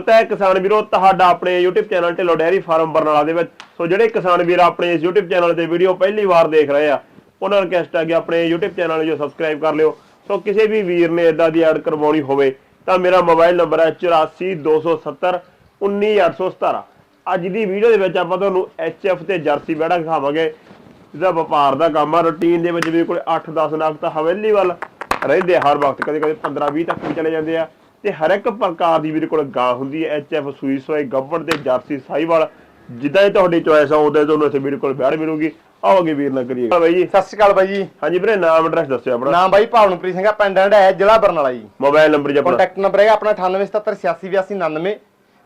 ਪਤਾ ਹੈ ਕਿਸਾਨ ਵੀਰੋ, ਤੁਹਾਡਾ ਆਪਣੇ YouTube channel Dhillon dairy farm Barnala ਦੇ ਵਿੱਚ। ਸੋ ਜਿਹੜੇ ਕਿਸਾਨ ਵੀਰ ਆਪਣੇ ਇਸ YouTube ਚੈਨਲ ਤੇ ਵੀਡੀਓ ਪਹਿਲੀ ਵਾਰ ਦੇਖ ਰਹੇ ਆ, ਉਹਨਾਂ ਨੂੰ ਰਿਕਵੈਸਟ ਹੈ ਕਿ ਆਪਣੇ YouTube ਚੈਨਲ ਨੂੰ ਸਬਸਕ੍ਰਾਈਬ ਕਰ ਲਿਓ। ਸੋ ਕਿਸੇ ਵੀ ਵੀਰ ਨੇ ਇਦਾਂ ਦੀ ਐਡ ਕਰਵਾਉਣੀ ਹੋਵੇ, ਤਾਂ ਮੇਰਾ ਮੋਬਾਈਲ ਨੰਬਰ ਹੈ 8427 19817 ਅੱਜ ਦੀ ਵੀਡੀਓ ਦੇ ਵਿੱਚ ਆਪਾਂ ਤੁਹਾਨੂੰ HF ਤੇ ਜਰਸੀ ਬੈੜਾ ਦਿਖਾਵਾਂਗੇ। ਜਿਹਦਾ ਵਪਾਰ ਦਾ ਕੰਮ ਆ ਰੁਟੀਨ ਦੇ ਵਿੱਚ ਵੀ ਕੋਲ 8-10 ਨਗ ਤਾਂ ਹਵੇਲੀ ਵੱਲ ਰਹਿੰਦੇ ਹਰ ਵਕਤ ਕਦੇ ਕਦੇ 15-20 ਤੱਕ ਵੀ ਚਲੇ ਜਾਂਦੇ ਆ। ਤੇ ਹਰ ਇੱਕ ਪ੍ਰਕਾਰ ਦੀ ਵੀਰੇ ਕੋਲ ਗਾਂ ਹੁੰਦੀ ਹੈ ਐਚਐਫ ਸੂਈ ਸੋਏ ਗੱਬੜ ਤੇ ਜਰਸੀ ਸਾਈਵਾਲ ਜਿੱਦਾਂ ਹੀ ਤੁਹਾਡੀ ਚੋਇਸ ਆ ਉਹਦੇ ਤੁਹਾਨੂੰ ਇੱਥੇ ਵੀਰੇ ਕੋਲ ਬੈੜ ਮਿਲੂਗੀ। ਆਓਗੇ ਵੀਰ ਨਾਲ ਕਰੀਏ। ਬਾਈ ਜੀ ਸਤਿ ਸ਼੍ਰੀ ਅਕਾਲ ਬਾਈ ਜੀ। ਹਾਂਜੀ ਵੀਰੇ ਨਾਮ ਐਡਰੈਸ ਦੱਸਿਓ ਆਪਣਾ। ਨਾਮ ਬਾਈ ਭਾਵਨਪ੍ਰੀਤ ਸਿੰਘ ਆ ਪਿੰਡ ਹੈ ਜ਼ਿਲ੍ਹਾ ਬਰਨਾਲਾ ਜੀ। ਮੋਬਾਈਲ ਨੰਬਰ ਜੀ ਆਪਣਾ। ਕੰਟੈਕਟ ਨੰਬਰ ਹੈਗਾ ਆਪਣਾ 9877868299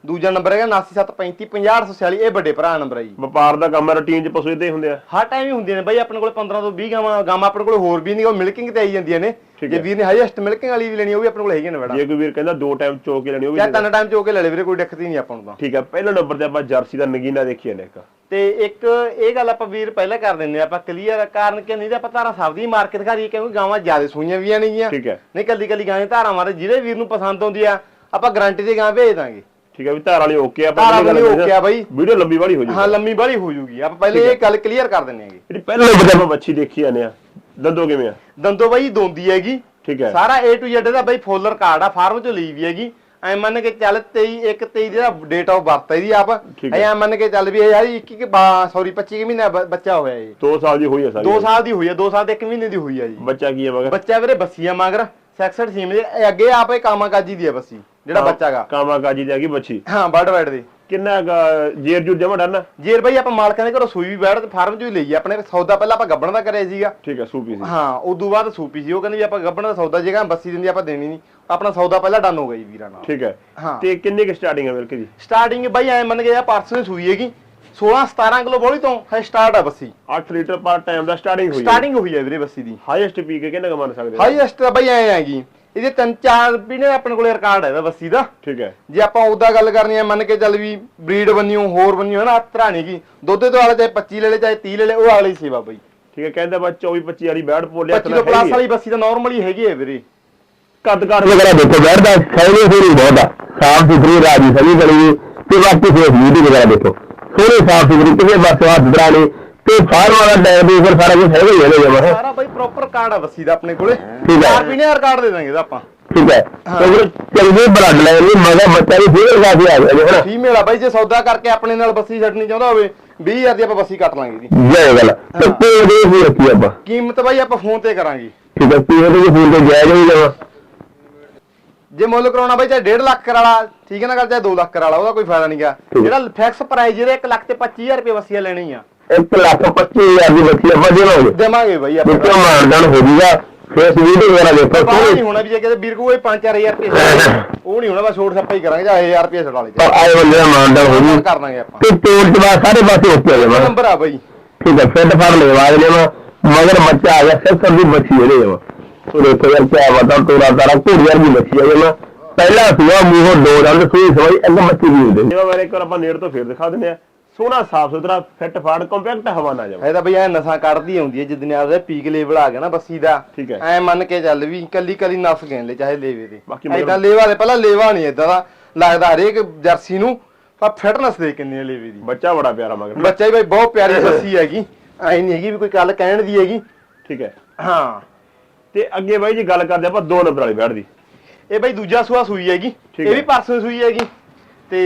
ਦੂਜਾ ਨੰਬਰ ਹੈਗਾ 9735500846 ਇਹ ਵੱਡੇ ਭਰਾ ਨੰਬਰ ਹੈ ਜੀ। ਵਪਾਰ ਦਾ ਕੰਮ ਹੈ ਰੁਟੀਨ ਚ ਪਸ਼ੂ ਇਦਾਂ ਹੀ ਹੁੰਦੇ ਆ। ਹਰ ਟਾਈਮ ਹੀ ਹੁੰਦੀਆਂ ਨੇ ਬਾਈ ਆਪਣੇ ਕੋਲ 15 ਤੋਂ 20 ਗਾਵਾਂ ਗਾਵਾਂ ਆਪਣੇ ਕੋਲ ਹੋਰ ਵੀ ਨਹੀਂ ਉਹ ਮਿਲਕਿੰਗ ਤੇ ਆਈ ਜਾਂਦੀਆਂ ਨੇ। ਜੇ। ਵੀਰ ਨੇ ਹਾਈਐਸਟ ਮਿਲਕਿੰਗ ਵਾਲੀ ਵੀ ਲੈਣੀ ਉਹ ਵੀ ਆਪਣੇ ਕੋਲ ਹੈਗੀਆਂ ਨੇ ਬੜਾ। ਜੇ ਕੋਈ ਵੀਰ ਕਹਿੰਦਾ ਦੋ ਟਾਈਮ ਚੋ ਕੇ ਲੈਣੀ ਉਹ ਵੀ ਜਾਂ। ਤਿੰਨ ਟਾਈਮ ਚੋ ਕੇ ਲੈ ਲੈ ਵੀਰੇ ਕੋਈ ਦਿੱਕਤ ਹੀ ਨਹੀਂ ਆਪਾਂ ਨੂੰ ਤਾਂ। ਠੀਕ ਹੈ ਪਹਿਲਾ ਨੰਬਰ ਤੇ ਆਪਾਂ ਜਰਸੀ ਦਾ ਨਗੀਨਾ ਦੇਖੀਏ ਨੇ ਇੱਕ। ਤੇ ਇੱਕ ਇਹ ਗੱਲ ਆਪਾਂ ਵੀਰ ਪਹਿਲਾਂ ਕਰ ਦਿੰਦੇ ਆ ਆਪਾਂ ਕਲੀਅਰ ਕਾਰਨ ਕਿ ਨਹੀਂ ਤਾਂ ਆਪਾਂ ਧਾਰਾਂ ਸਭ ਦੀ ਮਾਰਕੀਟ ਰਹੀ ਕਿਉਂਕਿ ਗਾਵਾਂ ਜ਼ਿਆਦਾ ਸੂਈਆਂ ਵੀ ਠੀਕ ਹੈ। ਨਹੀਂ ਕੱਲੀ ਕੱਲੀ ਗਾਂ ਧਾਰਾਂ ਮਾਰੇ ਜਿਹੜੇ ਵੀਰ ਨੂੰ ਪਸੰਦ ਆਉਂਦੀ ਆ ਆਪਾਂ ਗਾਰੰਟੀ ਦੀ ਗਾਂ ਭੇਜ ਦਾਂਗੇ। ਠੀਕ ਹੈ ਵੀ ਧਾਰ ਵਾਲੀ ਓਕੇ ਆ ਧਾਰਾਂ ਵਾਲੀ okay ਆ ਬਾਈ। ਵੀਡੀਓ ਲੰਬੀ ਵਾਲੀ ਹੋ ਜੂਗੀ। ਹਾਂ ਲੰਮੀ ਬਾਲੀ ਹੋ ਜੂਗੀ। ਆਪਾਂ ਪਹਿਲੇ ਇਹ ਗੱਲ ਕਲੀਅਰ ਕਰ ਦਿੰਨੇ ਆਂਗੇ ਜਿਹੜੀ ਪਹਿਲੇ ਆਪਾਂ ਬੱਚੀ ਦੇਖੀ ਜਾਂਦੇ ਆ। ਦੰਦੋ ਕਿਵੇਂ ਆ? ਦੰਦੋ ਬਾਈ ਦੋਂਦੀ ਹੈਗੀ। ਠੀਕ ਹੈ। ਸਾਰਾ A to Z ਦਾ ਬਾਈ ਫੋਲ ਰਿਕਾਰਡ ਆ ਫਾਰਮ ਚੋਂ ਲਈ ਵੀ ਹੈਗੀ। ਐ ਮੰਨ ਕੇ ਚੱਲ 23 1 23 ਜਿਹੜਾ ਡੇਟ ਆਫ ਬਰਥ ਹੈ ਇਹਦੀ ਆਪ। ਹੈ। ਐ ਮੰਨ ਕੇ ਚੱਲ ਵੀ ਇਹ ਯਾਰ 21 ਕਿ ਸੌਰੀ 25 ਕਿ ਮਹੀਨਾ ਬੱਚਾ ਹੋਇਆ ਇਹ। 2 ਸਾਲ ਦੀ ਹੋਈ ਆ ਸਾਰੀ 2 ਸਾਲ ਦੀ ਹੋਈ ਹੈ 2 ਸਾਲ ਤੇ 1 ਮਹੀਨੇ ਦੀ ਹੋਈ ਹੈ ਜੀ। ਬੱਚਾ ਕੀ ਹੈ ਮਗਰ? ਬੱਚਾ ਵੀਰੇ ਬੱਸੀਆ ਮਗਰ। ਸੈਕਸਡ ਸੀਮ ਦੇ ਇਹ ਅੱਗੇ ਆਪ ਇਹ ਕਾਮਾ ਕਾਜੀ ਦੀ ਹੈ ਬੱਸੀ ਜਿਹੜਾ ਬੱਚਾ ਗਾ। ਕਾਮਾ ਕਾਜੀ ਦੀ ਹੈਗੀ ਬੱਚੀ। ਹਾਂ ਬਰਡ ਵਾਈਡ ਦੀ। ਕਿੰਨਾ ਕੁ ਜੇਰ ਜੂ ਜਮਾ ਡਨ ਜੇਰ ਬਾਈ ਆਪਾਂ ਮਾਲਕਾਂ ਦੇ ਘਰੋਂ ਸੂਈ ਵੀ ਬੈਠ ਤੇ ਫਾਰਮ ਚੋਂ ਹੀ ਲਈ ਆ। ਆਪਣੇ ਸੌਦਾ ਪਹਿਲਾਂ ਆਪਾਂ ਗੱਬਣ ਦਾ ਕਰਿਆ ਸੀਗਾ। ਠੀਕ ਹੈ ਸੂਪੀ ਸੀ। ਹਾਂ ਉਦੋਂ ਬਾਅਦ ਸੂਪੀ ਸੀ। ਉਹ ਕਹਿੰਦੇ ਵੀ ਆਪਾਂ ਗੱਬਣ ਦਾ ਸੌਦਾ ਜੇਗਾ ਬੱਸੀ ਦਿੰਦੀ ਆਪਾਂ ਦੇਣੀ ਨਹੀਂ। ਆਪਣਾ ਸੌਦਾ ਪਹਿਲਾਂ ਡਨ ਹੋ ਗਿਆ ਜੀ ਵੀਰਾਂ ਨਾਲ। ਠੀਕ ਹੈ ਹਾਂ। ਤੇ ਕਿੰਨੀ ਕੁ ਸਟਾਰਟਿੰਗ ਹੈ ਮਿਲਕ ਦੀ ਸਟਾਰਟਿੰਗ ਬਾਈ ਐ ਮੰਨ ਕੇ ਆ ਪਰਸੋਂ ਸੂਈ ਹੈਗੀ। 16 17 ਕਿਲੋ ਬੋਲੀ ਤੋਂ ਹੈ ਸਟਾਰਟ ਆ ਬੱਸੀ। 8 ਲੀਟਰ ਪਰ ਟਾਈਮ ਦਾ ਸਟਾਰਟਿੰਗ ਹੋਈ ਹੈ। ਸਟਾਰਟਿੰਗ ਹੋਈ ਹੈ ਵੀਰੇ ਬੱਸੀ ਦੀ। ਹਾਈਐਸਟ ਪੀ ਕੇ ਕਿੰਨਾ ਕੁ ਮੰਨ ਸਕਦੇ ਹੋ? ਹਾਈਐਸਟ ਬਾਈ ਐ ਹੈਗੀ। ਇਹਦੇ ਤਿੰਨ ਚਾਰ ਵੀ ਨੇ ਆਪਣੇ ਕੋਲੇ ਰਿਕਾਰਡ ਹੈ ਇਹਦਾ ਬੱਸੀ ਦਾ। ਠੀਕ ਹੈ। ਜੇ ਆਪਾਂ ਉਹਦਾ ਗੱਲ ਕਰਨੀ ਹੈ ਮੰਨ ਕੇ ਚੱਲ ਵੀ ਬਰੀਡ ਬੰਨਿਓ ਹੋਰ ਬੰਨਿਓ ਹੈ ਨਾ ਤਰਾਣੀ ਕੀ ਦੁੱਧ ਤੋਂ ਵਾਲੇ ਚਾਹੇ 25 ਲੈ ਲੈ ਚਾਹੇ 30 ਲੈ ਲੈ ਉਹ ਅਗਲੀ ਸੇਵਾ ਬਈ। ਠੀਕ ਹੈ ਕਹਿੰਦਾ ਬਾ 24 25 ਵਾਲੀ ਬੈਟ ਪੋਲਿਆ 25 ਤੋਂ ਪਲੱਸ ਵਾਲੀ ਬੱਸੀ ਤਾਂ ਨਾਰਮਲੀ ਹੈਗੀ ਹੈ ਵੀਰੇ। ਕੱਦ ਕਾਰ ਵਗੈਰਾ ਦੇਖੋ ਬੈਠਦਾ ਸੋਹਣੀ ਸੋਹਣੀ ਬਹੁਤ ਆ। ਸਾਫ਼ ਸੁਥਰੀ ਰਾਜੀ ਸਭੀ ਬਣੀ ਤੇ ਬਾਕੀ ਫੇਸ ਬਿਊਟੀ ਵਗੈਰਾ ਦੇਖੋ। ਸੋਹਣੀ ਸਾਫ਼ ਸੁਥਰੀ ਕਿਸੇ ਪਾਸੇ ਹੱਥ ਦਰਾਣੀ ਤੇ ਫਾਰਮ ਵਾਲਾ ਟਾਇਰ ਦੇ ਉੱਪਰ ਸਾਰਾ ਕੁਝ ਹੈਗਾ ਹੀ ਹੈਗਾ ਜਮਾ ਸਾਰਾ ਬਾਈ ਪ੍ਰੋਪਰ ਕਾਰਡ ਆ ਬੱਸੀ ਦਾ ਆਪਣੇ ਕੋਲੇ। ਠੀਕ ਹੈ। ਚਾਰ ਪੀਣੇ ਰਿਕਾਰਡ ਦੇ ਦਾਂਗੇ ਇਹਦਾ ਆਪਾਂ। ਠੀਕ ਹੈ। ਤੇ ਫਿਰ ਚੰਗੇ ਬਲੱਡ ਮਗਰ ਬੱਚਾ ਵੀ ਫੇਰ ਕਾਫੀ ਆ ਗਿਆ ਹੈ ਫੀਮੇਲ ਆ ਬਾਈ ਜੇ ਸੌਦਾ ਕਰਕੇ ਆਪਣੇ ਨਾਲ ਬੱਸੀ ਛੱਡਣੀ ਚਾਹੁੰਦਾ ਹੋਵੇ 20000 ਦੀ ਆਪਾਂ ਬੱਸੀ ਕੱਟ ਲਾਂਗੇ ਜੀ। ਜੈ ਗੱਲ। ਤੇ ਕੋਈ ਦੇ ਹੀ ਰੱਖੀ ਆਪਾਂ। ਕੀਮਤ ਬਾਈ ਆਪਾਂ ਫੋਨ ਤੇ ਕਰਾਂਗੇ। ਠੀਕ ਹੈ ਪੀਏ ਦੇ ਫੋਨ ਤੇ ਜਾਇਜ਼ ਹੀ ਜਮਾ ਜੇ ਮੁੱਲ ਕਰਾਉਣਾ ਬਾਈ ਚਾਹੇ 1.5 ਲੱਖ ਕਰਾਲਾ ਠੀਕ ਹੈ ਨਾ ਗੱਲ ਚਾਹੇ 2 ਲੱਖ ਕਰਾਲਾ ਉਹਦਾ ਕੋਈ ਫਾਇਦਾ ਨਹੀਂਗਾ। ਜਿਹੜਾ ਫਿਕਸ ਪ੍ਰਾਈਸ ਜਿਹੜਾ 1 ਲੱਖ ਤੇ 25000 ਰੁਪਏ ਬੱਸੀਆਂ ਲੈਣੀ ਆ। 1 ਲੱਖ 25000 ਦੀ ਬੱਚੀ ਆਪਾਂ ਦੇਵਾਂਗੇ ਦੇਵਾਂਗੇ ਬਾਈ ਆਪਾਂ। ਵਿੱਚੋਂ ਮਾਨਦਾਨ ਹੋ ਜੂਗਾ। ਫੇਸ ਬਿਊਟੀ ਵਗੈਰਾ ਦੇਖੋ ਸੋਹਣੀ ਨਹੀਂ ਹੋਣਾ ਵੀ ਜੇ ਕਿਤੇ ਵੀਰ ਕੋਈ 5-4000 ਰੁਪਏ ਉਹ ਨਹੀਂ ਹੋਣਾ ਬਸ ਛੋਟ ਛੱਪਾ ਹੀ ਕਰਾਂਗੇ ਜਾਂ 1000 ਰੁਪਏ ਛਡਾ ਲੈ ਪਰ ਆਏ ਬੰਦੇ ਦਾ ਮਾਨਦਾਨ ਹੋ ਜੂ। ਕਰ ਦਾਂਗੇ ਆਪਾਂ। ਤੇ ਤੋੜ ਜਵਾ ਸਾਰੇ ਪਾਸੇ ਉੱਤੇ ਆ ਜਾਵਾ ਨੰਬਰ ਆ ਬਾਈ। ਠੀਕ ਹੈ ਫਿੱਟ ਫੜ ਲੈ ਆਵਾਜ਼ ਲੈ ਮਗਰ ਬੱਚਾ ਆ ਗਿਆ ਸੈਕਟਰ ਦੀ ਬੱਚੀ ਇਹਦੇ ਦੇਖੋ ਯਾਰ ਕਿਆ ਬਤਾ ਤੋਰਾ ਤਾਰਾ ਘੋੜੀਆਂ ਦੀ ਬੱਚੀ ਹੈ ਜਮਾ ਪਹਿਲਾ ਸੁਆ ਮੂੰਹੋਂ ਦੋ ਦੰਦ ਸੂਈ ਸਵਾਈ ਇੱਕ ਬੱਚੀ ਵੀ ਹੁੰਦੇ ਜਿਵੇਂ ਇੱਕ ਵਾਰ ਆਪਾਂ ਨੇੜ ਤੋਂ ਫੇਰ ਦਿਖਾ ਦਿੰਦੇ ਆ ਸੋਹਣਾ ਸਾਫ਼ ਸੁਥਰਾ ਫਿੱਟ ਫਾੜ ਕੰਪੈਕਟ ਹਵਾ ਨਾ ਜਾਵੇ। ਇਹ ਤਾਂ ਬਈ ਐ ਨਸਾਂ ਕੱਢਦੀ ਆਉਂਦੀ ਹੈ ਜਿੱਦਨ ਆਪਦਾ ਪੀਕ ਲੈਵਲ ਆ ਗਿਆ ਨਾ ਬੱਸੀ ਦਾ। ਠੀਕ ਹੈ। ਐ ਮੰਨ ਕੇ ਚੱਲ ਵੀ ਕੱਲੀ ਕੱਲੀ ਨਸ ਗਏ ਲੈ ਚਾਹੇ ਲੇਵੇ ਦੇ। ਬਾਕੀ ਐਦਾਂ ਲੇਵਾ ਦੇ ਪਹਿਲਾਂ ਲੇਵਾ ਨਹੀਂ ਏਦਾਂ ਦਾ। ਲੱਗਦਾ ਹਰੇਕ ਜਰਸੀ ਨੂੰ ਪਰ ਫਿਟਨੈਸ ਦੇ ਕਿੰਨੀ ਹੈ ਲੇਵੇ ਦੀ। ਬੱਚਾ ਬੜਾ ਪਿਆਰਾ ਮਗਰ। ਬੱਚਾ ਹੀ ਬਈ ਬਹੁਤ ਪਿਆਰੀ ਬੱਸੀ ਹੈਗੀ। ਐ ਨਹੀਂ ਹੈਗੀ ਵੀ ਕੋਈ ਗੱਲ ਕਹਿਣ ਦੀ ਹੈਗੀ। ਠੀਕ ਹੈ। ਹਾਂ। ਤੇ ਅੱਗੇ ਬਾਈ ਜੀ ਗੱਲ ਕਰਦੇ ਆਪਾਂ ਦੋ ਨੰਬਰ ਵਾਲੀ ਬੈਠ ਦੀ। ਇਹ ਬਈ ਦੂਜਾ ਸੂਆ ਸੂਈ ਹੈਗੀ। ਠੀਕ ਇਹ ਹੈ। ਵੀ ਪਰਸੋਂ ਸੂਈ ਹੈਗੀ। ਤੇ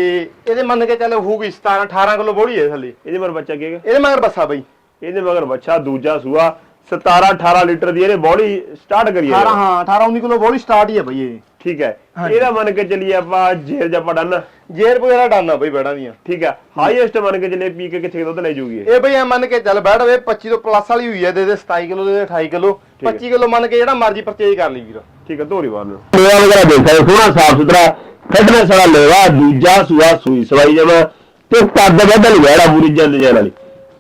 ਇਹਦੇ ਮੰਨ ਕੇ ਚੱਲ ਹੋਊਗੀ 17 18 ਕਿਲੋ ਬੋੜੀ ਹੈ ਥੱਲੇ। ਇਹਦੇ ਮਗਰ ਬੱਚਾ ਕੀ ਹੈਗਾ? ਇਹਦੇ ਮਗਰ ਬੱਸਾ ਬਈ। ਇਹਦੇ ਮਗਰ ਬੱਚਾ ਦੂਜਾ ਸੂਆ। 17 18 ਲੀਟਰ ਦੀ ਇਹਨੇ ਬੋਡੀ ਸਟਾਰਟ ਕਰੀ 18 ਹੈ ਹਾਂ 18 19 ਕਿਲੋ ਬੋੜੀ ਸਟਾਰਟ ਹੀ ਹੈ ਬਈ ਇਹ। ਠੀਕ ਹੈ। ਇਹਦਾ ਮੰਨ ਕੇ ਚੱਲੀਏ ਆਪਾਂ ਜੇਰ ਜੱਪਾ ਡਨ। ਜੇਰ ਵਗੈਰਾ ਡਾਨਾ ਬਈ ਬੈੜਾਂ ਦੀਆਂ ਠੀਕ ਹੈ। ਹਾਈਐਸਟ ਮੰਨ ਕੇ ਚੱਲੇ ਪੀ ਕੇ ਕਿੱਥੇ ਦੁੱਧ ਲੈ ਜੂਗੀ ਇਹ? ਬਈ ਐ ਮੰਨ ਕੇ ਚੱਲ ਬੈਠ ਵੇ 25 ਤੋਂ ਪਲੱਸ ਵਾਲੀ ਹੋਈ ਹੈ ਦੇ ਦੇ 27 ਕਿਲੋ ਦੇ ਦੇ 28 ਕਿਲੋ। ਹੈ। 25 ਕਿਲੋ ਮੰਨ ਕੇ ਜਿਹੜਾ ਮਰਜ਼ੀ ਪਰਚੇਜ ਕਰ ਲਈ ਵੀਰ। ਠੀਕ ਹੈ ਧੋਰੀ ਬਾਰ ਨੂੰ। ਲੇਵਾ ਵਗੈਰਾ ਦੇਖ ਸਕਦੇ ਸੋਹਣਾ ਸਾਫ਼ ਸੁਥਰਾ ਫਿਟਨੈਸ ਵਾਲਾ ਲੇਵਾ ਦੂਜਾ ਸੂਆ ਸੂਈ ਸਵਾਈ ਜਮਾ ਤੇ ਕੱਦ ਵਧਲ ਵੈੜਾ ਪੂਰੀ ਜੰਦ ਜਾਨ ਵਾਲੀ।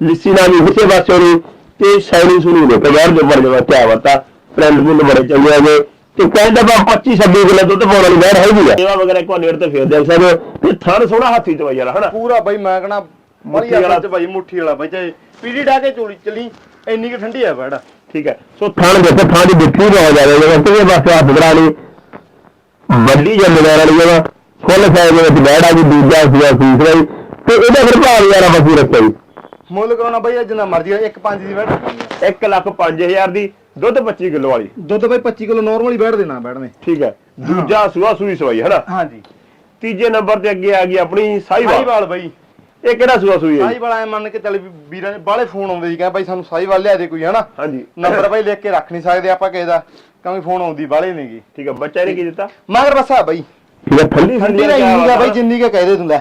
ਲਿੱਸੀ ਨਾਲ ਵੀ ਕਿਸੇ ਪਾਸੇ ਨਹੀਂ ਤੇ ਸੁਣੀ ਦੇਖੋ ਬਾਹਰ ਜੋ ਬੜ ਜਵਾ ਕਿਆ ਬਤਾ ਪ੍ਰਿੰਟ ਪੁੰਨ ਬੜੇ ਚੰਗੇ ਹੈਗੇ। ਤੇ ਕਹਿੰਦਾ ਬਾ 25 26 ਕਿਲੋ ਦੁੱਧ ਪਾਉਣ ਵਾਲੀ ਵੈੜ ਹੈਗੀ ਆ। ਸੇਵਾ ਵਗੈਰਾ ਇੱਕ ਵਾਰ ਨੇੜ ਤੋਂ ਫੇਰ ਸਕਦੇ ਹੋ ਤੇ ਥਣ ਸੋਹਣਾ ਹੱਥੀ ਚ ਵਈ ਵਾਲਾ ਹਨਾ? ਪੂਰਾ ਬਈ ਮੈਂ ਕਹਣਾ ਮੁੱਠੀ ਬੜੀ ਵਾਲਾ। ਚ ਬਾਈ ਮੁੱਠੀ ਵਾਲਾ ਬਈ ਚਾਹੇ ਪੀੜੀ ਡਾ ਕੇ ਚੋਲੀ ਚਲੀ ਇੰਨੀ ਕਿ ਠੰਡੀ ਆ ਬੈੜਾ। ਠੀਕ ਹੈ। ਸੋ ਥਣ ਦੇਖੋ ਥਾਂ ਦੀ ਬਿੱਠੀ ਬਹੁਤ ਜ਼ਿਆਦਾ ਜਗ੍ਹਾ ਕਿਸੇ ਪਾਸੇ ਹੱਥ ਦਰਾਣੀ ਵੱਡੀ ਜ਼ਿੰਮੇਦਾਰ ਵਾਲੀ ਜਗ੍ਹਾ ਫੁੱਲ ਸਾਈਜ਼ ਦੇ ਵਿੱਚ ਬੈੜਾ ਜੀ ਦੂਜਾ ਸੂਆ ਸੂਈ ਸਵਾਈ ਤੇ ਇਹਦਾ ਫਿਰ ਭਾਅ ਯਾਰ ਆਪਾਂ ਰੱਖਿਆ ਜੀ ਮੁੱਲ ਕਰਾਉਣਾ ਬਾਈ ਜਿੰਨਾ ਮਰਜ਼ੀ ਇੱਕ ਪੰਜ ਦੀ ਬੈਠ। 1 ਲੱਖ 5000 ਦੀ। ਦੁੱਧ 25 ਕਿਲੋ ਵਾਲੀ। ਦੁੱਧ ਬਾਈ 25 ਕਿਲੋ ਨਾਰਮਲ ਹੀ ਬੈਠ ਦੇਣਾ ਬੈਠਨੇ ਠੀਕ ਹੈ। ਦੂਜਾ ਸੂਆ ਸੂਈ ਸਵਾਈ ਹੈ ਨਾ ਹਾਂਜੀ। ਤੀਜੇ ਨੰਬਰ ਤੇ ਅੱਗੇ ਆ ਗਈ ਆਪਣੀ ਸਾਈਵਾਲ ਸਾਈਵਾਲ ਬਾਈ। ਇਹ ਕਿਹੜਾ ਸੂਆ ਸੂਈ ਹੈ? ਜੀ? ਸਾਈਵਾਲ ਐ ਮੰਨ ਕੇ ਚੱਲ ਵੀ ਵੀਰਾਂ ਦੇ ਬਾਹਲੇ ਫੋਨ ਆਉਂਦੇ ਸੀ ਕਹਿੰਦੇ ਬਾਈ ਸਾਨੂੰ ਸਾਈਵਾਲ ਲਿਆ ਦੇ ਕੋਈ ਹਨਾ? ਹਾਂਜੀ। ਨੰਬਰ ਬਾਈ ਲਿਖ ਕੇ ਰੱਖ ਨਹੀਂ ਸਕਦੇ ਆਪਾਂ ਕਿਸੇ ਦਾ ਕਿਉਂਕਿ ਫੋਨ ਆਉਂਦੀ ਬਾਹਲੇ ਨੇਗੀ ਠੀਕ ਹੈ ਬੱਚਾ ਨੇ ਕੀ ਦਿੱਤਾ? ਮਗਰ ਬੱਸਾ ਬਾਈ। ਠੀਕ ਹੈ ਠੰਡੀ ਠੰਡੀ ਦਾ ਇੰਨੀ ਬਾਈ ਜਿੰਨੀ ਕੇ ਕਹਦੇ ਦਿੰਦਾ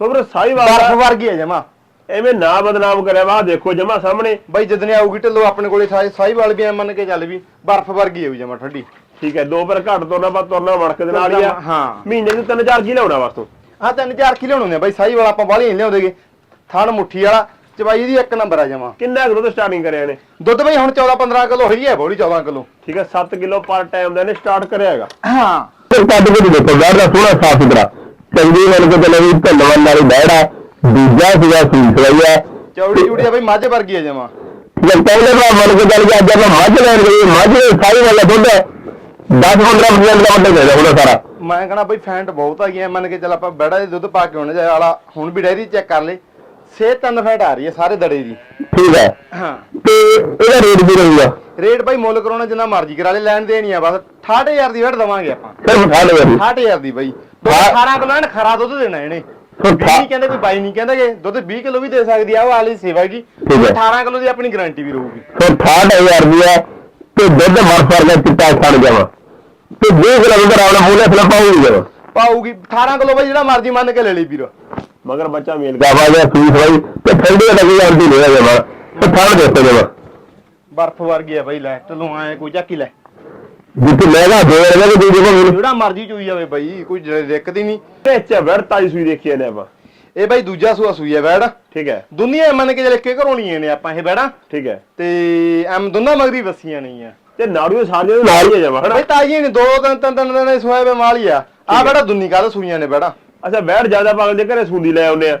ਸੋਬਰ ਸਾਈਵਾਲ ਬਰਫ ਦਾ ਵਰਗੀ ਹੈ ਜਮਾ। ਐਵੇਂ ਨਾ ਬਦਨਾਮ ਕਰਿਆ ਵਾ ਆਹ ਦੇਖੋ ਜਮਾ ਸਾਹਮਣੇ। ਬਾਈ ਜਦਨੇ ਆਊਗੀ ਢਿੱਲੋ ਆਪਣੇ ਕੋਲੇ ਸਾਈ ਸਾਈਵਾਲ ਵੀ ਐ ਮੰਨ ਕੇ ਚੱਲ ਵੀ ਬਰਫ ਵਰਗੀ ਹੈ ਵੀ ਜਮਾ ਠੰਡੀ। ਠੀਕ ਹੈ ਦੋ ਪਰ ਘੱਟ ਤੋਂ ਨਾ ਬਾ ਤੁਰਨਾ ਮਣਕ ਦੇ ਨਾਲ ਹੀ ਆ। ਹਾਂ। ਮਹੀਨੇ ਦੇ 3000 ਕੀ ਲਿਆਉਣਾ ਬਸ ਤੂੰ? ਆ ਤਿੰਨ ਚਾਰ ਕਿਲੋ ਹੁੰਦੇ ਆ ਬਾਈ? ਸਾਈਵਾਲ ਆਪਾਂ ਬਾਹਲੇ ਨਹੀਂ ਲਿਆਉਂਦੇਗੇ ਥਣ ਮੁੱਠੀ ਵਾਲਾ ਚਬਾਈ ਦੀ ਇੱਕ ਨੰਬਰ ਆ ਜਮਾ। ਕਿੰਨਾ ਕੁ ਦੁੱਧ ਸਟਾਰਟਿੰਗ ਕਰਿਆ ਨੇ ਦੁੱਧ ਬਾਈ ਹੁਣ 14 15 ਕਿਲੋ ਹੋਈ ਹੈ ਬੋਲੀ 14 ਕਿਲੋ। ਠੀਕ ਹੈ 7 ਕਿਲੋ ਪਰ ਟਾਈਮ ਦਾ ਇਹਨੇ ਸਟਾਰਟ ਕਰਿਆ ਹੈਗਾ। ਹਾਂ। ਫਿਰ ਕੱਢ ਕੇ ਦੇਖੋ ਬਾਹਰ ਦਾ ਸੋਹਣਾ ਸਾਫ਼ ਸੁਥਰਾ। ਚੰਗੀ ਬਣ ਕੇ ਚੱਲੇ ਵੀ ਧੰਨਵਾਦ ਵਾਲੀ ਬੈੜਾ ਦੂਜਾ ਸਵਾਈ ਆ। ਚੌੜੀ ਚੂੜੀ ਆ ਬਾਈ ਮੱਝ ਵਰਗੀ ਹੈ ਜਮਾ। ਜਦ ਪਹਿਲੇ ਦਾ ਮਨ ਕੇ ਚੱਲ ਗਿਆ ਅੱਜ ਆਪਾਂ ਮੱਝ ਲੈਣ ਗਏ ਮੱਝ ਦੇ ਸਾਰੀ ਵਾਲਾ ਦੁੱਧ 10-15% ਦਾ ਵੱਡਾ ਦੇ ਦੇ ਹੁਣ ਸਾਰਾ। ਮੈਂ ਕਹਣਾ ਬਈ ਫੈਂਟ ਬਹੁਤ ਆ ਗਈਆਂ ਮੰਨ ਕੇ ਚੱਲ ਆਪਾਂ ਬੈੜਾ ਦੇ ਦੁੱਧ ਪਾ ਕੇ ਆਉਣੇ ਜਾ ਵਾਲਾ ਹੁਣ ਵੀ ਡੈਰੀ ਚੈੱਕ ਕਰ ਲੈ। ਛੇ ਤਿੰਨ ਫੈਂਟ ਆ ਰਹੀ ਹੈ ਸਾਰੇ ਦੜੇ ਦੀ। ਠੀਕ ਹੈ। ਹਾਂ। ਤੇ ਇਹਦਾ ਰੇਟ ਵੀ ਰਹੂਗਾ? ਰੇਟ ਬਾਈ ਮੁੱਲ ਕਰਾਉਣਾ ਜਿੰਨਾ ਮਰਜ਼ੀ ਕਰਾ ਲੈ ਲੈਣ ਦੇਣੀ ਆ ਬਸ। 68000 ਦੀ ਵੜ ਦਵਾਂਗੇ ਆਪਾਂ। ਸਿਰਫ ਖਾ ਲਓ ਜੀ 68000 ਦੀ ਬਾਈ। ਹਾਂ। 18 ਕਿਲੋ ਐਨ ਖਰਾ ਦੁੱਧ ਦੇਣਾ ਇਹਨੇ। ਫਿਰ ਵੀਹ ਨਹੀਂ ਕਹਿੰਦੇ ਕੋਈ ਬਾਈ ਨਹੀਂ ਕਹਿੰਦੇ ਦੁੱਧ 20 ਕਿਲੋ ਵੀ ਦੇ ਸਕਦੀ ਆ ਉਹ ਵਾਲੀ ਸੇਵਾ ਕੀ? ਠੀਕ ਹੈ। 18 ਕਿਲੋ ਦੀ ਆਪਣੀ ਗਾਰੰਟੀ ਵੀ ਰਹੂਗੀ। ਫਿਰ 68000 ਦੀ ਹੈ ਤੇ ਦੁੱਧ ਬਰਫ ਵਰਗਾ ਚਿੱਟਾ ਛੱਡ ਜਾਵਾ। ਤੇ 20 ਕਿਲੋਮੀਟਰ ਆਉਣਾ ਪੂਰੇ ਫਿਰ ਪਾਉਗੀ ਜਾਵਾ ਪਾਊਗੀ 18 ਕਿਲੋ ਬਾਈ ਜਿਹੜਾ ਮਰਜ਼ੀ ਮੰਨ ਕੇ ਲੈ ਲਈ ਵੀਰ। ਮਗਰ ਬੱਚਾ ਮੇਲ ਗਾਵਾ ਜਾਂ ਸੂਈ ਸਵਾਈ ਤੇ ਠੰਡੀ ਦਾ ਕੋਈ ਆਂਟੀ ਨਹੀਂ ਹੈ ਜਾਵਾ ਤੇ ਠੰਡ ਦੇਖੋ ਜਾਵਾ ਬਰਫ਼ ਵਰਗੀ ਆ ਬਾਈ ਲੈ ਚਲੋ ਐ ਕੋਈ ਚੱਕੀ ਲੈ। ਜਿੱਥੇ ਮਹਿੰਗਾ ਦੇ ਰਿਹਾ ਕਿ ਦੂਜੇ ਕੋਲ ਜਿਹੜਾ ਮਰਜ਼ੀ ਚੋਈ ਜਾਵੇ ਬਾਈ ਕੋਈ ਜ- ਦਿੱਕਤ ਹੀ ਨਹੀਂ। ਵਿੱਚ ਵੜਤਾ ਸੂਈ ਦੇਖੀ ਨੇ ਆਪਾਂ। ਇਹ ਬਾਈ ਦੂਜਾ ਸੂਆ ਸੂਈ ਹੈ ਬੈੜ ਠੀਕ ਹੈ। ਦੁਨੀਆ ਮੰਨ ਕੇ ਚੱਲ ਕੇ ਘਰੋਣੀਆਂ ਨੇ ਆਪਾਂ ਇਹ ਬੈੜਾਂ ਠੀਕ ਹੈ। ਤੇ ਐਮ ਦੋਨਾਂ ਮਗਰੀ ਵਸੀਆਂ ਨਹੀਂ ਆ ਤੇ ਨਾੜੂ ਸਾਰੀਆਂ ਦੇ ਨਾਲ ਹੀ ਜਾਵਾ ਬਈ ਤਾਜ਼ੀਆਂ ਨੇ ਦੋ ਤਿੰਨ ਤਿੰਨ ਤਿੰਨ ਦਿਨ ਸੋਏ ਵੇ ਮਾਲ ਹੀ ਆ ਆ ਬੈੜਾ ਦੁੰਨੀ ਕਾਹਦਾ ਸੂਈਆਂ ਨੇ ਬੈੜਾ ਅੱਛਾ ਬੈਠ ਜ਼ਿਆਦਾ ਪਾਗਲ ਜੇ ਘਰੇ ਸੂੰਦੀ ਲੈ ਆਉਨੇ ਆ। ਹਾਂ।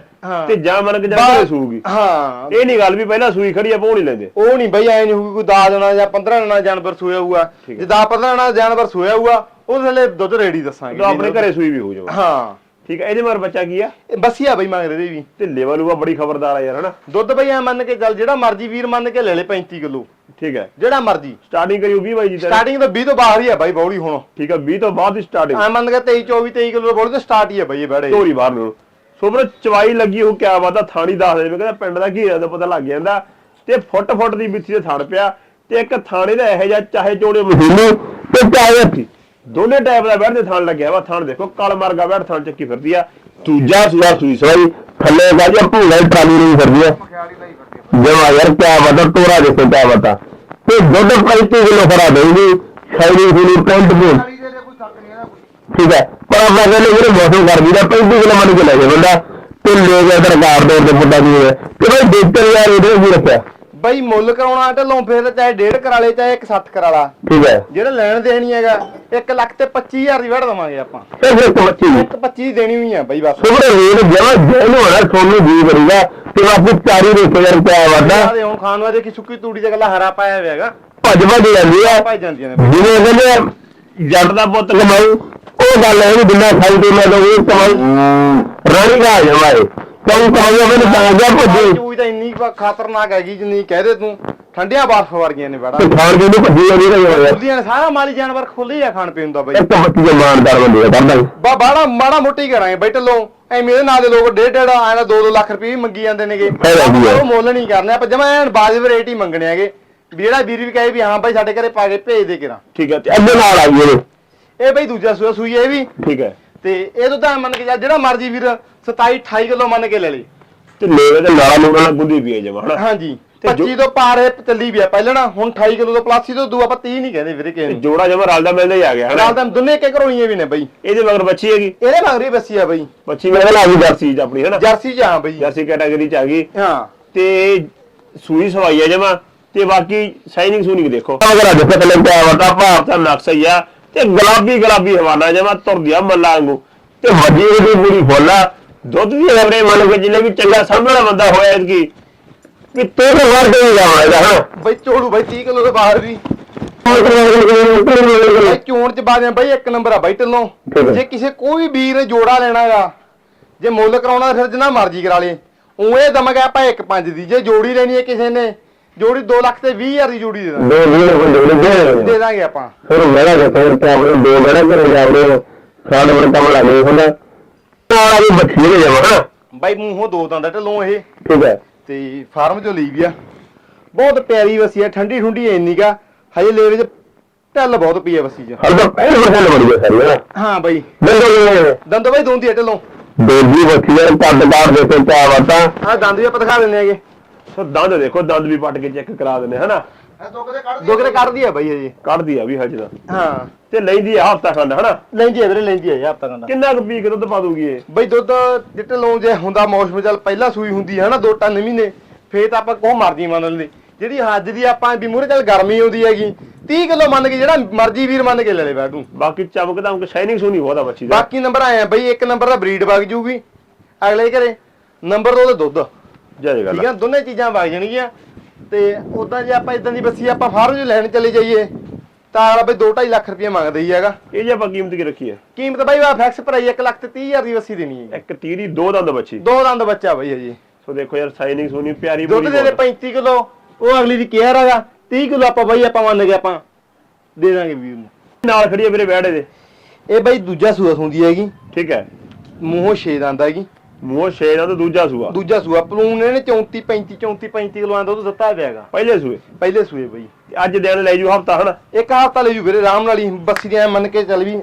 ਤੇ ਜਾਂ ਮਨ ਕੇ ਜਾਂ ਘਰੇ ਸੂਗੀ। ਹਾਂ। ਇਹ ਨਹੀਂ ਗੱਲ ਵੀ ਪਹਿਲਾਂ ਸੂਈ ਖੜੀ ਆ ਪੋ ਨਹੀਂ ਲੈਂਦੇ। ਉਹ ਨਹੀਂ ਬਈ ਐ ਨਹੀਂ ਹੋਊਗੀ ਕੋਈ 10 ਦਿਨਾਂ ਜਾਂ 15 ਦਿਨਾਂ ਜਾਨਵਰ ਸੋਇਆ ਹੋਊਗਾ। ਜੇ 10 15 ਦਿਨਾਂ ਜਾਨਵਰ ਸੋਇਆ ਹੋਊਗਾ ਉਹ ਥੱਲੇ ਦੁੱਧ ਰੇੜੀ ਦੱਸਾਂਗੇ। ਤਾਂ ਆਪਣੇ ਘਰੇ ਸੂਈ ਵੀ ਹੋ ਜਾਊਗਾ ਹਾਂ। ਠੀਕ ਹੈ ਇਹਦੇ ਮਰ ਬੱਚਾ ਕੀ ਆ? ਬਸੀਆ ਬਈ ਮੰਗ ਰਹੇ ਵੀ। ਢਿੱਲੇ ਵਾਲੂਗਾ ਬੜੀ ਖਬਰਦਾਰ ਆ ਯਾਰ ਹਨਾ? ਦੁੱਧ ਬਈ ਐ ਮੰਨ ਕੇ ਚੱਲ ਜਿਹੜਾ ਮਰਜ਼ੀ ਵੀਰ ਮੰਨ ਕੇ ਲੈ ਲੈ 35 ਕਿਲੋ। ਠੀਕ ਹੈ। ਜਿਹੜਾ ਮਰਜ਼ੀ। ਸਟਾਰਟਿੰਗ ਕਰੀ 20 ਬਾਈ ਜੀ ਸਟਾਰਟਿੰਗ ਤਾਂ 20 ਤੋਂ ਬਾਹਰ ਹੀ ਆ ਬਾਈ ਬੌਲੀ ਹੁਣ। ਠੀਕ ਹੈ 20 ਤੋਂ ਬਾਅਦ ਹੀ ਸਟਾਰਟਿੰਗ ਐ ਮੰਨ ਕੇ 23 24 23 ਕਿਲੋ ਬੌਲੀ ਤੋਂ ਸਟਾਰਟ ਹੀ ਆ ਬਾਈ ਇਹ ਬੈੜੇ ਧੋਰੀ ਬਾਹਰ ਨੂੰ। ਸੋਬਰ, ਚਵਾਈ ਲੱਗੀ ਉਹ ਕਿਆ ਬਾਤ ਆ, ਥਾਣੀ ਦੱਸ ਦੇ। ਕਹਿੰਦਾ, ਪਿੰਡ ਦਾ ਘੀਰਾ ਦਾ ਪਤਾ ਲੱਗ ਜਾਂਦਾ। ਤੇ ਫੁੱਟ ਫੁੱਟ ਦੀ ਬਿੱਥੀ ਤੇ ਥਣ ਪਿਆ। ਤੇ ਇੱਕ ਥਾਣੇ ਦਾ ਇਹੋ ਜਿਹਾ ਚਾਹੇ ਚੋੜੇ ਮਹੀਨੇ ਤੇ ਚਾਹੇ ਹੱਥੀ। ਦੋਨੇ ਟਾਈਪ ਦਾ ਬੈਠ ਦੇ ਥਣ ਲੱਗਿਆ ਵਾ। ਥਣ ਦੇਖੋ, ਕਲ ਮਾਰਗਾ ਬੈਠ ਥਣ ਚੱਕੀ ਫਿਰਦੀ ਆ। ਦੂਜਾ ਸੂਆ ਸੂਈ ਸਵਾਈ ਥੱਲੇ ਗਾਜਾ ਭੂਲਾ ਟਰਾਲੀ ਨਹੀਂ ਫਿਰਦੀ ਹੈ ਜਮਾ ਯਾਰ, ਕਿਆ ਬਤਾ ਤੋਰਾ ਦੇਖੋ ਕਿਆ ਬਤਾ ਤੇ ਦੁੱਧ 35 ਕਿਲੋ ਫਰਾ ਦੇਊਗੀ। ਸ਼ਾਇਰੀ ਹੁਣੀ ਪੁਆਇੰਟ ਬੋਲ ਠੀਕ ਹੈ। ਪਰ ਆਪਾਂ ਕਹਿੰਦੇ ਜਿਹੜੇ ਮੌਸਮ ਗਰਮੀ ਦਾ 35 ਕਿਲੋ ਮੰਨ ਕੇ ਲੈ ਜਾ ਬੰਦਾ। ਤੇ ਲੈ ਗਿਆ ਸਰਕਾਰ ਦੇ ਉੱਤੇ ਪੁੱਟਾ ਦੀ ਹੈ ਤੇ ਭਾਈ ਦੇਖਤਰ ਯਾਰ ਇਹਦੇ ਵੀ ਰੱਖਿਆ? ਬਾਈ ਮੁੱਲ ਕਰਾਉਣਾ ਢਿੱਲੋਂ ਫੇਰ ਤਾਂ ਚਾਹੇ ਡੇਢ ਕਰਾ ਲੇ ਚਾਹੇ 160 ਕਰਾ ਲਾ ਠੀਕ ਹੈ। ਜਿਹੜਾ ਲੈਣ ਦੇਣੀ ਹੈਗਾ 1 ਲੱਖ ਤੇ 25000 ਦੀ ਵੜ ਦਵਾਂਗੇ ਆਪਾਂ। ਤੇ ਫਿਰ ਕਮੱਚੀ ਇੱਕ 25 ਦੇਣੀ ਹੋਈ ਆ ਬਾਈ ਬਸ। ਸੁਭਰੇ ਰੇਟ ਜਮਾ ਜੈਨ ਹੋਣਾ ਸੋਨੂੰ ਜੀ ਕਰੂਗਾ ਤੇ ਦੇ ਯਾਰ ਕਿਆ ਵਾਦਾ ਆ ਦੇ ਹੁਣ ਖਾਣ ਵਾਲੇ ਕੀ ਸੁੱਕੀ ਤੂੜੀ ਦਾ ਗੱਲਾ ਹਰਾ ਪਾਇਆ ਹੋਇਆ ਹੈਗਾ। ਭੱਜ ਭੱਜ ਜਾਂਦੀ ਆ ਪਾਈ ਜਾਂਦੀਆਂ ਨੇ ਬਾਈ। ਜਿਵੇਂ ਕਹਿੰਦੇ ਆ, ਜੱਟ ਦਾ ਪੁੱਤ ਕਮਾਊ। ਉਹ ਗੱਲ ਹੈ ਬਿਨਾ ਖਾਈ ਤੇ ਮੈਂ ਤਾਂ ਉਹ ਕਮਾਊ ਰਾਣੀ ਦਾ ਜਮਾਏ ਕਈ ਕਮਾਊ ਮੈਨੂੰ ਤਾਂ ਗਿਆ ਭੱਜੀ। ਚੂਈ ਤਾਂ ਇੰਨੀ ਕੁ ਖਤਰਨਾਕ ਹੈਗੀ ਜਿੰਨੀ ਕਹਦੇ ਤੂੰ। ਠੰਡੀਆਂ ਬਰਫ਼ ਵਰਗੀਆਂ ਨੇ ਬੜਾ। ਤੇ ਖਾਣ ਕੇ ਨੂੰ ਭੱਜੀ ਜਾਂਦੀ ਰਹੀ ਹੋਇਆ ਖੁੱਲੀਆਂ ਨੇ ਸਾਰਾ ਮਾਲੀ ਜਾਨਵਰ ਖੁੱਲੇ ਆ ਖਾਣ ਪੀਣ ਦਾ ਬਾਈ। ਇੱਕ ਬੱਤੀ ਦੇ ਮਾਨਦਾਰ ਬੰਦੇ ਆ ਕਰਦਾ ਬਾ ਬਾੜਾ ਮਾੜਾ ਮੋਟੀ ਕਰਾਂਗੇ ਬਈ ਢਿੱਲੋਂ। ਐ ਮੇਰੇ ਨਾਲ ਦੇ ਲੋਕ ਡੇਢ ਡੇਢ ਆਇਆ ਨਾ 2-2 ਲੱਖ ਰੁਪਏ ਵੀ ਮੰਗੀ ਜਾਂਦੇ ਨੇਗੇ। ਉਹ ਮੁੱਲ ਨਹੀਂ ਕਰਨੇ ਆਪਾਂ ਜਮਾ ਐਨ ਬਾਜਬ ਰੇਟ ਹੀ ਮੰਗਣੇ ਹੈਗੇ। ਵੀ ਜਿਹੜਾ ਵੀਰ ਵੀ ਕਹੇ ਵੀ ਹਾਂ ਭਾਈ ਸਾਡੇ ਘਰੇ ਪਾ ਕੇ ਭੇਜ ਦੇ ਕਿਰਾਂ। ਠੀਕ ਹੈ ਤੇ ਅੱਗੇ ਨਾਲ ਆ ਗਏ ਨੇ ਇਹ ਬਈ ਦੂਜਾ ਸੂਆ ਸੂਈ ਇਹ ਵੀ। ਠੀਕ ਹੈ। ਤੇ ਇਹ ਤੋਂ ਤਾਂ ਮੰਨ ਕੇ ਚੱਲ ਜਿਹੜਾ ਮਰਜ਼ੀ ਵੀਰ 27 28 ਕਿਲੋ ਮੰਨ ਕੇ ਲੈ ਲਈ ਤੇ ਲੈਵੇ ਤੇ ਨਾਲਾ ਨੂਰਾ ਨਾਲ ਗੁੰਦੀ ਪਈ ਆ ਜਮਾ ਹਨਾ? ਹਾਂਜੀ। ਤੇ ਜੋ- 25 ਤੋਂ ਪਾਰੇ ਚੱਲੀ ਵੀ ਆ। ਪਹਿਲਾਂ ਨਾ ਹੁਣ 28 ਕਿਲੋ ਤੋਂ ਪਲਾਸੀ ਤੋਂ ਦੂ ਆਪਾਂ 30 ਨਹੀਂ ਕਹਿੰਦੇ ਵੀਰੇ ਕਿਸੇ ਜੋੜਾ ਜਮਾ ਰਲਦਾ ਮਿਲਦਾ ਹੀ ਆ ਗਿਆ ਨਾਲ ਹਨਾ ਤਾਂ ਦੋਨੇ ਇੱਕ ਘਰੋਣੀਆਂ ਵੀ ਨੇ ਬਈ। ਇਹਦੇ ਮਗਰ ਬੱਚੀ ਹੈਗੀ? ਇਹਦੇ ਮਗਰੀ ਬੱਸੀ ਆ ਬਈ। ਬੱਚੀ ਮੇਰੇ ਨਾਲ ਆ ਗਈ ਜਰਸੀ ਚ ਆਪਣੀ ਹਨਾ? ਜਰਸੀ ਜਾਂ ਬਈ। ਜਰਸੀ ਕੈਟਾਗਰੀ ਚ ਆ ਗਈ। ਹਾਂ। ਤੇ ਸੂਈ ਸਵਾਈ ਆ ਜਮਾ। ਤੇ ਬਾਕੀ ਸ਼ਾਈਨਿੰਗ ਸੂਨਿੰਗ ਦੇਖੋ। ਅਗਰ ਅੱਜ ਤੱਕ ਲੈ ਕੇ ਆਵਾ ਤਾਂ ਭਾਵ ਤਾਂ ਨਕਸ਼ਾ ਹੀ ਆ। ਤੇ ਗੁਲਾਬੀ ਗੁਲਾਬੀ ਹਵਾਨਾ ਜਮਾ ਤੁਰਦੀ ਆ ਮੱਲਾ ਵਾਂਗੂ। ਤੇ ਵੱਜੀ ਉਹਦੀ ਪੂਰੀ ਫੁੱਲਾ ਦੁੱਧ ਵੀ ਅਗਰੇ ਮੰਨ ਕੇ ਜਿੰਨੇ ਵੀ ਚੰਗਾ ਸਾਹਮਣਾ ਬੰਦਾ ਹੋਇਆ ਇਸਕੀ ਕਿ ਤੇਰੇ ਵਰਗੇ ਹੀ ਜਾਵਾਂ ਇਹਦਾ ਹਾਂ। ਬਈ ਚੋੜੂ ਬਈ 30 ਕਿਲੋ ਦੇ ਬਾਹਰ ਵੀ। ਬਾਈ ਚੋਣ ਚ ਬਾਜਿਆ ਬਾਈ ਇੱਕ ਨੰਬਰ ਆ ਬਾਈ ਢਿੱਲੋਂ। ਜੇ ਕਿਸੇ ਕੋਈ ਵੀਰ ਨੇ ਜੋੜਾ ਲੈਣਾ ਹੈਗਾ ਜੇ ਮੁੱਲ ਕਰਾਉਣਾ ਫਿਰ ਜਿੰਨਾ ਮਰਜ਼ੀ ਕਰਾ ਲੇ ਉਹ ਇਹ ਦਮਗੇ ਆਪਾਂ 1.5 ਦੀ ਜੇ ਜੋੜੀ ਲੈਣੀ ਹੈ ਕਿਸੇ ਨੇ ਜੋੜੀ 2 ਲੱਖ ਤੇ 20 ਹਜ਼ਾਰ ਦੀ ਜੋੜੀ ਦੇ ਦਾਂਗੇ। ਦੋ ਵੀਰ ਬੰਦੇ ਦੇ ਦੇ ਦਾਂਗੇ। ਆਪਾਂ। ਫਿਰ ਮੇਰਾ ਜੇ ਫਿਰ ਤੇ ਆਪਣੇ ਦੋ ਬੜਾ ਕਰ ਜਾਵੜੇ ਸਾਡੇ ਵਰ ਕੰਮ ਲੱਗੇ ਹੁੰਦਾ ਨਾਲ ਵੀ ਬੱਚੀ ਦੇ ਜਾਵਾ ਬਾਈ ਮੂੰਹੋਂ ਦੋ ਦੰਦ ਆ ਢਿੱਲੋਂ ਇਹ। ਠੀਕ ਹੈ। ਤੇ ਫਾਰਮ ਚੋਂ ਲਈ ਗਿਆ ਬਹੁਤ ਪਿਆਰੀ ਵਸੀ ਆ ਠੰਡੀ ਠੁੰਡੀ ਇੰਨੀ ਕਾ ਹਜੇ ਲੇਵੇ ਚ ਢੱਲ ਬਹੁਤ ਪਈ ਆ ਵਸੀ ਚ। ਤਾਂ ਪਹਿਲੇ ਵਰਗਾ ਬੜੀ ਹੈ ਸਾਰੀ ਨਾ? ਹਾਂ ਬਾਈ। ਬੰਦੇ ਦੰਦ ਬਾਈ ਦੋਂਦੀ ਆ ਢਿੱਲੋਂ। ਦੋ ਜੀ ਬੱਚੀ ਯਾਰ ਪੱਦ ਬਾੜ ਦੇ ਤੇ ਚਾ ਵਤਾ। ਆਹ ਦੰਦ ਵੀ ਆਪਾਂ ਦਿਖਾ ਦਿੰਦੇ ਆਗੇ ਸੋ ਦੰਦ ਦੇਖੋ ਦੰਦ ਵੀ ਪੱਟ ਕੇ ਚੈੱਕ ਕਰਾ ਦਿੰਦੇ ਹਨਾ? ਦੋ ਕਿਤੇ ਕੱਢਦੀ ਆ ਬਾਈ। ਹਜੇ ਕੱਢਦੀ ਆ ਵੀ ਹਜੇ ਦਾ ਹਾਂ। ਤੇ ਲੈਂਦੀ ਆ ਹਫਤਾ ਖੰਡ ਹਨਾ? ਲੈਂਦੀ ਆ ਵੀਰੇ ਲੈਂਦੀ ਆ ਹਫਤਾ ਕੰਦਾ ਕਿੰਨਾ ਕੁ ਪੀ ਕੇ ਦੁੱਧ ਪਾ ਦੂਗੀ ਇਹ? ਬਈ ਦੁੱਧ ਜਿੱਤੇ ਲੋਂ ਜੇ ਹੁੰਦਾ ਮੌਸਮ ਚੱਲ ਪਹਿਲਾਂ ਸੂਈ ਹੁੰਦੀ ਹੈ ਨਾ ਦੋ ਟਨ ਮਹੀਨੇ। ਫੇਰ ਤਾਂ ਆਪਾਂ ਕੋਹ ਮਰਜ਼ੀ ਮੰਨ ਲੈਂਦੇ। ਜਿਹੜੀ ਹੱਜ ਦੀ ਆਪਾਂ ਵੀ ਮੂਹਰੇ ਚੱਲ ਗਰਮੀ ਆਉਂਦੀ ਹੈਗੀ 30 ਕਿਲੋ ਮੰਨ ਕੇ ਜਿਹੜਾ ਮਰਜ਼ੀ ਵੀਰ ਮੰਨ ਕੇ ਲੈ ਲੈ ਬੈਠੂ ਬਾਕੀ ਚਮਕ ਦਮਕ ਸ਼ਾਈਨਿੰਗ ਸੋਨੀ ਬਹੁਤਾ ਬੱਚੀ ਦਾ। ਬਾਕੀ ਨੰਬਰ ਆਏ ਆ ਬਈ ਇੱਕ ਨੰਬਰ ਦਾ ਬਰੀਡ ਵਗ ਜੂਗੀ। ਅਗਲੇ ਘਰੇ ਨੰਬਰ ਦੋ ਦਾ ਦੁੱਧ। ਜੈ ਜੈ ਗੱਲ ਠੀਕ ਆ ਦੋਨੇ ਚੀਜ਼ਾਂ ਵਗ ਜਾਣਗੀਆਂ। ਤੇ ਉਦਾਂ ਜੇ ਆਪਾਂ ਇਦਾਂ ਦੀ ਬੱਸੀ ਆਪਾਂ ਫਾਰਮ 'ਚ ਲੈਣ ਚਲੇ ਜਾਈਏ ਤਾਂ ਅਗਲਾ ਬਈ 2.5 ਲੱਖ ਰੁਪਏ ਮੰਗਦਾ ਹੀ ਹੈਗਾ। ਇਹ ਜੇ ਆਪਾਂ ਕੀਮਤ ਕੀ ਰੱਖੀ ਹੈ ਕੀਮਤ ਬਈ ਵਾ ਫਿਕਸ ਭਰਾਈ 1 ਲੱਖ ਤੇ 30 ਹਜ਼ਾਰ ਦੀ ਬੱਸੀ ਦੇਣੀ ਹੈ। ਇੱਕ ਤੀਰੀ ਦੋ ਦੰਦ ਬੱਚੀ। ਦੋ ਦੰਦ ਬੱਚਾ ਬਈ ਹਜੇ ਸੋ ਦੇਖੋ ਯਾਰ ਸ਼ਾਈਨਿੰਗ ਸੋਨੀ ਪਿਆਰੀ ਦੁੱਧ ਦੇ ਦੇ ਬਹੁਤ। 35 ਕਿਲੋ ਉਹ ਅਗਲੀ ਦੀ ਕੇਅਰ ਹੈਗਾ। 30 ਕਿਲੋ ਆਪਾਂ ਬਈ ਆਪਾਂ ਮੰਨ ਗਏ ਆਪਾਂ ਦੇ ਦਾਂਗੇ ਵੀਰ ਨੂੰ। ਨਾਲ ਖੜੀ ਹੈ ਵੀਰੇ ਵਿਹੜੇ ਦੇ ਇਹ ਬਈ ਦੂਜਾ ਸੂਆ ਹੁੰਦੀ ਹੈਗੀ। ਠੀਕ ਹੈ। ਮੂੰਹੋਂ ਛੇ ਦੰਦ ਹੈਗੀ। ਮੂੰਹ ਦਾ ਤੇ ਦੂਜਾ ਸੂਆ। ਦੂਜਾ ਸੂਆ ਪਲੂਨ ਇਹਨੇ 34 35 34 35 ਕਿਲੋ ਆਂਦਾ ਦੁੱਧ ਦਿੱਤਾ ਪਿਆ ਹੈਗਾ। ਪਹਿਲੇ ਸੂਏ। ਪਹਿਲੇ ਸੂਏ ਬਈ। ਤੇ ਅੱਜ ਦਿਨ ਲੈ ਜੂ ਹਫਤਾ ਹਨਾ। ਇੱਕ ਹਫ਼ਤਾ ਲੈ ਜੂ ਵੀਰੇ ਆਰਾਮ ਨਾਲ ਹੀ। ਬੱਸੀ ਦੇ ਐਂ ਮੰਨ ਕੇ ਚੱਲ ਵੀ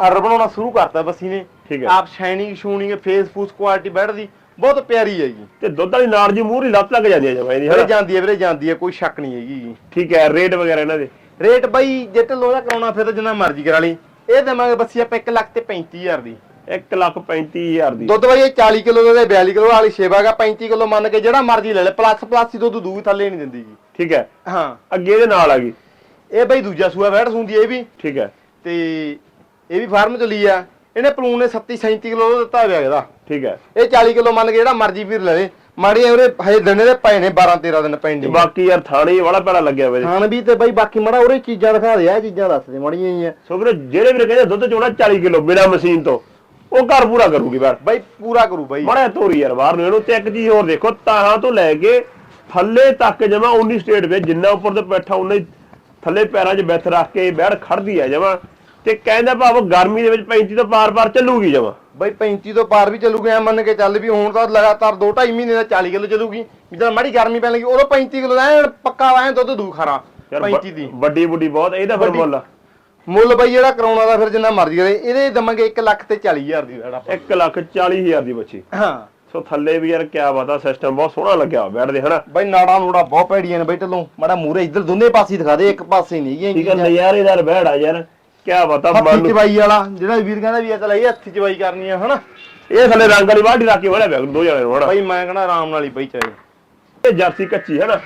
ਆਰਡਰ ਬਣਾਉਣਾ ਸ਼ੁਰੂ ਕਰਤਾ ਬੱਸੀ ਨੇ। ਠੀਕ ਹੈ। ਆਪ ਸ਼ਾਈਨਿੰਗ ਸ਼ੂਨਿੰਗ ਫੇਸ ਫੂਸ ਕੁਆਲਿਟੀ ਬੈਠਦੀ। ਬਹੁਤ ਪਿਆਰੀ ਹੈਗੀ ਤੇ ਦੁੱਧ ਵਾਲੀ ਨਾੜ ਜੀ ਮੂੰਹ ਲੱਤ ਲੱਗ ਜਾਂਦੀ ਹੈ ਜਮਾਂ ਇਹਦੀ ਵੀਰੇ ਹਨਾ? ਜਾਂਦੀ ਹੈ ਵੀਰੇ ਜਾਂਦੀ ਹੈ ਕੋਈ ਸ਼ੱਕ ਨਹੀਂ ਹੈਗੀ ਠੀਕ ਹੈ ਰੇਟ ਵਗੈਰਾ ਇਹਨਾਂ ਦੇ? ਰੇਟ ਬਾਈ ਜੇ ਢਿੱਲੋਂ ਦਾ ਕਰਾਉਣਾ ਫਿਰ ਤਾਂ ਜਿੰਨਾ ਮਰਜ਼ੀ ਕਰਾ ਲਈ। ਇਹ ਦੇਵਾਂਗੇ ਬੱਸੀ ਆਪਾਂ 1 ਲੱਖ ਤੇ 35000 ਦੀ। 1 ਲੱਖ 35000 ਦੀ। ਦੁੱਧ ਬਾਈ ਇਹ 40 ਕਿਲੋ ਦਾ ਤੇ 42 ਕਿਲੋ ਵਾਲੀ ਸੇਵਾਗਾ 35 ਕਿਲੋ ਮੰਨ ਕੇ ਜਿਹੜਾ ਮਰਜ਼ੀ ਲੈ ਲੈ ਪਲੱਸ ਪਲੱਸ ਹੀ ਦੁੱਧ ਦੂਰ ਥੱਲੇ ਨਹੀਂ ਦਿੰਦੀ ਗੀ। ਠੀਕ ਹੈ। ਹਾਂ। ਅੱਗੇ ਇਹਦੇ ਨਾਲ ਆ ਗਈ। ਇਹ ਬਾਈ ਦੂਜਾ ਸੂਆ ਵੈੜ ਸੁੰਦੀ ਇਹ ਵੀ। ਠੀਕ ਹੈ। ਤੇ ਇਹ ਵੀ ਫਾਰਮ ਚ ਲਈ ਆ। ਇਹਨੇ ਪਲੂਨ ਨੇ 37 37 ਕਿਲੋ ਦਾ ਦਿੱਤਾ ਹੋਇਆ ਇਹਦਾ। ਠੀਕ ਹੈ। ਇਹ 40 ਕਿਲੋ ਮੰਨ ਕੇ ਜਿਹੜਾ ਮਰਜ਼ੀ ਵੀਰ ਲੈ ਲੇ। ਮਾੜੀ ਉਹਦੇ ਹਜੇ ਦਿਨੇ ਦੇ ਪਏ ਨੇ 12 13 ਦਿਨ ਤੇ ਪੈਂਡਿੰਗ ਬਾਕੀ ਯਾਰ ਥਾਣੇ ਵਾਲਾ ਪੈੜਾ ਲੱਗਿਆ ਜੀ ਖਾਣ ਵੀ ਤੇ ਬਾਈ ਬਾਕੀ ਮੜਾ ਉਹਰੇ ਚੀਜ਼ਾਂ ਦਿਖਾ ਦੇ ਆ ਚੀਜ਼ਾਂ ਦੱਸ ਦੇ ਮੜੀਆਂ ਹੀ ਆ। ਸੋ ਵੀਰੇ ਜਿਹੜੇ ਵੀਰੇ ਕਹਿੰਦੇ ਦੁੱਧ ਚੋਣਾ 40 ਕਿਲੋ ਬਿਨਾ ਮਸ਼ੀਨ ਤੋਂ ਉਹ ਘਰ ਪੂਰਾ ਕਰੂਗੀ ਬੈਠ ਬਾਈ ਪੂਰਾ ਕਰੂ ਬਾਈ। ਬੜਾ ਤੋਰੀ ਯਾਰ ਬਾਹਰ ਨੂੰ ਇਹਨੂੰ ਤੇ ਇੱਕ ਚੀਜ਼ ਹੋਰ ਦੇਖੋ ਤਾਹਾਂ ਤੋਂ ਲੈ ਕੇ ਥੱਲੇ ਤੱਕ ਜਮਾ 19 ਸਟੇਟ ਵਿੱਚ ਜਿੰਨਾ ਉੱਪਰ ਤੇ ਬੈਠਾ ਉਨਾ ਹੀ ਥੱਲੇ ਪੈਰਾਂ 'ਚ ਬੈਠ ਰੱਖ ਕੇ ਬੈੜ ਖੜਦੀ ਹੈ ਜਮਾ। ਤੇ ਕਹਿੰਦਾ ਭਾਵ ਗਰਮੀ ਦੇ ਵਿੱਚ 35 ਤੋਂ ਪਾਰ-ਪਾਰ ਚੱਲੂਗੀ ਜਮਾ। ਬਈ 35 ਤੋਂ ਪਾਰ ਵੀ ਚੱਲੂਗੇ ਐ ਮੰਨ ਕੇ ਚੱਲ ਵੀ ਹੁਣ ਤਾਂ ਲਗਾਤਾਰ 2.5 ਮਹੀਨੇ ਦਾ 40 ਕਿਲੋ ਚੱਲੂਗੀ। ਜਦੋਂ ਮਾੜੀ ਗਰਮੀ ਪੈਣ ਲੱਗੀ ਉਦੋਂ 35 ਕਿਲੋ ਦਾ ਐਨ ਪੱਕਾ ਐ ਦੁੱਧ ਦੂ ਖਾਰਾ ਯਾਰ 35 ਦੀ। ਵੱਡੀ ਬੁੱਢੀ ਬਹੁਤ ਇਹਦਾ ਫਿਰ। ਮੁੱਲ ਮੁੱਲ ਬਈ ਜਿਹੜਾ ਕਰਾਉਣਾ ਦਾ ਫਿਰ ਜਿੰਨਾ ਮਰਜ਼ੀ ਕਰੇ ਇਹਦੇ ਦਵਾਂਗੇ 1 ਲੱਖ ਤੇ 40 ਹਜ਼ਾਰ ਦੀ ਵੈੜ ਆਪਾਂ। 1 ਲੱਖ 40 ਹਜ਼ਾਰ ਦੀ ਬੱਚੀ। ਹਾਂ। ਸੋ ਥੱਲੇ ਵੀ ਯਾਰ ਕਿਆ ਬਾਤ ਆ ਸਿਸਟਮ ਬਹੁਤ ਸੋਹਣਾ ਲੱਗਿਆ ਬੈਠਦੇ ਹਨਾ? ਬਈ ਨਾੜਾ ਨੂੜਾ ਬਹੁਤ ਭੈੜੀਆਂ ਨੇ ਬਈ ਢੱਲੋਂ। ਮਾੜਾ ਮੂਰੇ ਇੱਧਰ ਦੋਨੇ ਪਾਸੇ ਦਿਖਾ ਦੇ ਇੱਕ ਪਾਸੇ ਨਹੀਂ ਠੀਕ ਹੈ ਨਜ਼ਾਰੇਦਾਰ ਬੈੜ ਆ ਯਾਰ। ਕਿਆ ਬਾਤ ਆ ਮਨ ਨੂੰ ਚਵਾਈ ਵਾਲਾ ਜਿਹੜਾ ਵੀਰ ਕਹਿੰਦਾ ਵੀ ਇਹ ਹੱਥੀ ਚਵਾਈ ਕਰਨੀ ਆ ਹਨਾ? ਇਹ ਥੱਲੇ ਰੰਗ ਵਾਲੀ ਵਾਢੀ ਰੱਖ ਕੇ ਵੜਿਆ ਪਿਆ ਦੋ ਜਣੇ ਨੂੰ ਹਨਾ? ਬਈ ਮੈਂ ਕਹਿੰਦਾ ਆਰਾਮ ਨਾਲ ਹੀ ਬਈ ਚਾਹੇ ਇਹ ਜਰਸੀ ਕੱਚੀ ਹਨਾ?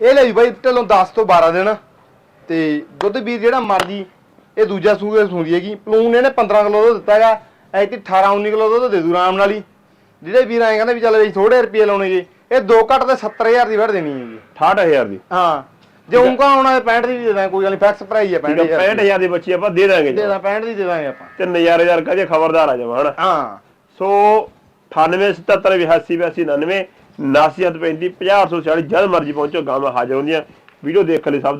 ਇਹ ਲਈ ਬਈ ਢੱਲੋਂ 10 ਤੋਂ 12 ਦਿਨ। ਤੇ ਦੁੱਧ ਵੀਰ ਜਿਹੜਾ ਮਰਜ਼ੀ ਇਹ ਦੂਜਾ ਸੂਏ ਸੂੰਦੀ ਹੈਗੀ। ਪਲੂਨ ਇਹਨੇ 15 ਕਿਲੋ ਦੁੱਧ ਦਿੱਤਾ ਹੈਗਾ ਐਤੀ 18 19 ਕਿਲੋ ਦੁੱਧ ਦੇ ਦੂ ਆਰਾਮ ਨਾਲ ਹੀ। ਜਿਹੜੇ ਵੀਰ ਐਂ ਕਹਿੰਦੇ ਵੀ ਚੱਲ ਬਈ ਥੋੜੇ ਰੁਪਏ ਲਾਉਣਗੇ ਇਹ ਦੋ ਘੱਟ ਤੇ 70000 ਦੀ ਵੜ ਦੇਣੀ ਹੈਗੀ। 68000 ਦੀ। ਹਾਂ ਜੇ ਉਂਕਾ ਆਉਣਾ 65 ਦੀ ਵੀ ਦੇ ਦਾਂਗੇ ਕੋਈ ਗੱਲ ਨਹੀਂ ਫਿਕਸ ਪ੍ਰਾਈਸ ਹੈ ਠੀਕ ਹੈ 65000 65000 ਦੀ ਬੱਚੀ ਆਪਾਂ ਦੇ ਦਾਂਗੇ ਦੇ ਜੀ। ਦਾਂ 65 ਦੀ ਦੇ ਦਾਂਗੇ ਆਪਾਂ। ਤੇ ਨਜ਼ਾਰੇਦਾਰ ਕਹੇ ਖਬਰਦਾਰ ਆ ਜਾਵਾ ਹਨਾ? ਹਾਂ। ਸੋ 98 77 82 82 99 ਨਾਸੀਅਤ 35 50 840 ਜਦ ਮਰਜ਼ੀ ਪਹੁੰਚੋ ਗਾਵਾਂ ਹਾਜ਼ਰ ਹੁੰਦੀਆਂ। ਵੀਡੀਓ ਦੇਖਣ ਲਈ ਸਭ ਦਾ